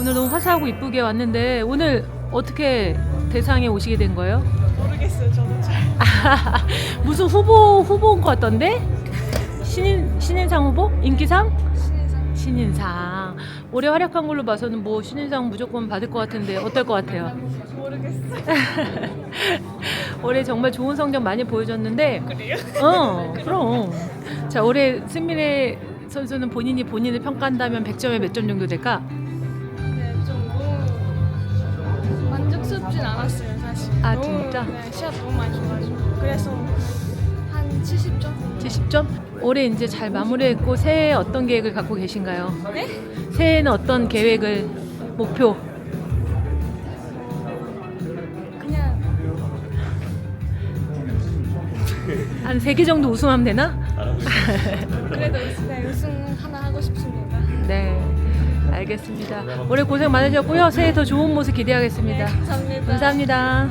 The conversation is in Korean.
오늘 너무 화사하고 이쁘게 왔는데 오늘 어떻게 대상에 오시게 된 거예요? 모르겠어요. 저도 잘. 무슨 후보 후보인 것 같던데? 신인 신인상 후보? 인기상? 신인상 신인상. 올해 활약한 걸로 봐서는 뭐 신인상 무조건 받을 것 같은데 어떨 것 같아요? 모르겠어요. 올해 정말 좋은 성적 많이 보여줬는데 그래요? 어 그럼 자 올해 승민의 선수는 본인이 본인을 평가한다면 100점에 몇 점 정도 될까? 만족스럽진 않았어요, 사실. 아, 너무, 진짜? 네, 시합 너무 많이 줘가지고. 그래서 한 70점? 70점? 올해 이제 잘 마무리했고 새해 어떤 계획을 갖고 계신가요? 네? 새해에는 어떤 계획을 목표? 그냥 한세개 정도 우승하면 되나? 그래도 네, 우승. 네, 알겠습니다. 올해 고생 많으셨고요. 새해 더 좋은 모습 기대하겠습니다. 네, 감사합니다. 감사합니다.